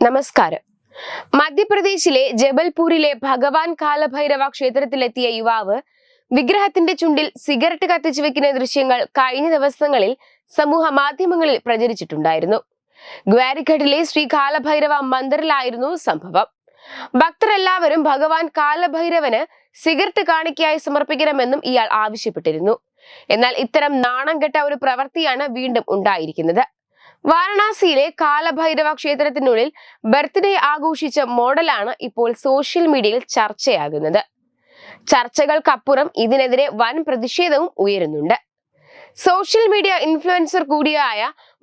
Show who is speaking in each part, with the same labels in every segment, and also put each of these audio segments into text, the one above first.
Speaker 1: നമസ്കാരം. മധ്യപ്രദേശിലെ ജബൽപൂരിലെ ഭഗവാൻ കാലഭൈരവ ക്ഷേത്രത്തിലെത്തിയ യുവാവ് വിഗ്രഹത്തിന്റെ ചുണ്ടിൽ സിഗരറ്റ് കത്തിച്ചു വെക്കുന്ന ദൃശ്യങ്ങൾ കഴിഞ്ഞ ദിവസങ്ങളിൽ സമൂഹ മാധ്യമങ്ങളിൽ പ്രചരിച്ചിട്ടുണ്ടായിരുന്നു. ഗ്വാരിഘട്ടിലെ ശ്രീ കാലഭൈരവ മന്ദിറിലായിരുന്നു സംഭവം. ഭക്തരെല്ലാവരും ഭഗവാൻ കാലഭൈരവന് സിഗരറ്റ് കാണിക്കയായി സമർപ്പിക്കണമെന്നും ഇയാൾ ആവശ്യപ്പെട്ടിരുന്നു. എന്നാൽ ഇത്തരം നാണം കെട്ട ഒരു പ്രവൃത്തിയാണ് വീണ്ടും ഉണ്ടായിരിക്കുന്നത്. വാരണാസിയിലെ കാലഭൈരവ ക്ഷേത്രത്തിനുള്ളിൽ ബർത്ത്ഡേ ആഘോഷിച്ച മോഡലാണ് ഇപ്പോൾ സോഷ്യൽ മീഡിയയിൽ ചർച്ചയാകുന്നത്. ചർച്ചകൾക്കപ്പുറം ഇതിനെതിരെ വൻ പ്രതിഷേധവും ഉയരുന്നുണ്ട്. സോഷ്യൽ മീഡിയ ഇൻഫ്ലുവൻസർ കൂടിയായ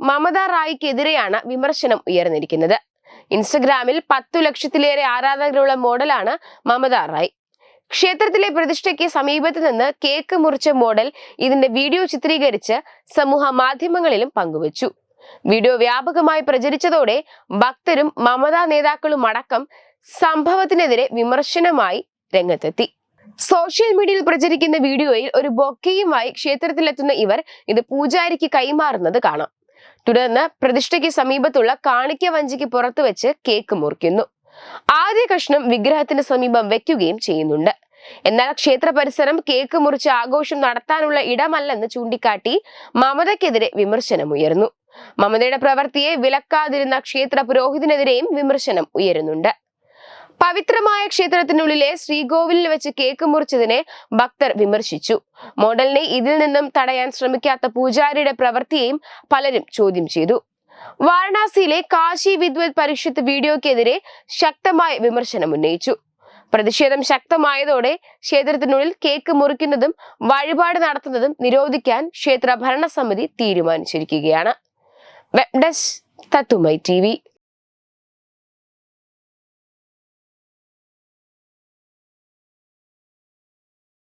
Speaker 1: മമത റായിക്കെതിരെയാണ് വിമർശനം ഉയർന്നിരിക്കുന്നത്. ഇൻസ്റ്റഗ്രാമിൽ പത്തു ലക്ഷത്തിലേറെ ആരാധകരുള്ള മോഡലാണ് മമത റായ്. ക്ഷേത്രത്തിലെ പ്രതിഷ്ഠയ്ക്ക് സമീപത്ത് നിന്ന് കേക്ക് മുറിച്ച മോഡൽ ഇതിന്റെ വീഡിയോ ചിത്രീകരിച്ച് സമൂഹ മാധ്യമങ്ങളിലും പങ്കുവച്ചു. വീഡിയോ വ്യാപകമായി പ്രചരിച്ചതോടെ ഭക്തരും മമതാ നേതാക്കളും അടക്കം സംഭവത്തിനെതിരെ വിമർശനമായി രംഗത്തെത്തി. സോഷ്യൽ മീഡിയയിൽ പ്രചരിക്കുന്ന വീഡിയോയിൽ ഒരു ബൊക്കയുമായി ക്ഷേത്രത്തിലെത്തുന്ന ഇവർ ഇത് പൂജാരിക്ക് കൈമാറുന്നത് കാണാം. തുടർന്ന് പ്രതിഷ്ഠയ്ക്ക് സമീപത്തുള്ള കാണിക്ക വഞ്ചിക്ക് പുറത്തു വെച്ച് കേക്ക് മുറിക്കുന്നു. ആദ്യ കഷ്ണം വിഗ്രഹത്തിന് സമീപം വെക്കുകയും ചെയ്യുന്നുണ്ട്. എന്നാൽ ക്ഷേത്ര പരിസരം കേക്ക് മുറിച്ച് ആഘോഷം നടത്താനുള്ള ഇടമല്ലെന്ന് ചൂണ്ടിക്കാട്ടി മമതയ്ക്കെതിരെ വിമർശനമുയർന്നു മമതയുടെ പ്രവൃത്തിയെ വിലക്കാതിരുന്ന ക്ഷേത്ര പുരോഹിതനെതിരെയും വിമർശനം ഉയരുന്നുണ്ട്. പവിത്രമായ ക്ഷേത്രത്തിനുള്ളിലെ ശ്രീകോവിലിൽ വെച്ച് കേക്ക് മുറിച്ചതിനെ ഭക്തർ വിമർശിച്ചു. മോഡലിനെ ഇതിൽ നിന്നും തടയാൻ ശ്രമിക്കാത്ത പൂജാരിയുടെ പ്രവൃത്തിയെയും പലരും ചോദ്യം ചെയ്തു. വാരണാസിയിലെ കാശി വിദ്വത് പരിഷത്ത് വീഡിയോക്കെതിരെ ശക്തമായ വിമർശനം ഉന്നയിച്ചു. പ്രതിഷേധം ശക്തമായതോടെ ക്ഷേത്രത്തിനുള്ളിൽ കേക്ക് മുറിക്കുന്നതും വഴിപാട് നടത്തുന്നതും നിരോധിക്കാൻ ക്ഷേത്ര ഭരണസമിതി തീരുമാനിച്ചിരിക്കുകയാണ്. വെബ് ഡെസ്ക് തത്തുമൈ ടി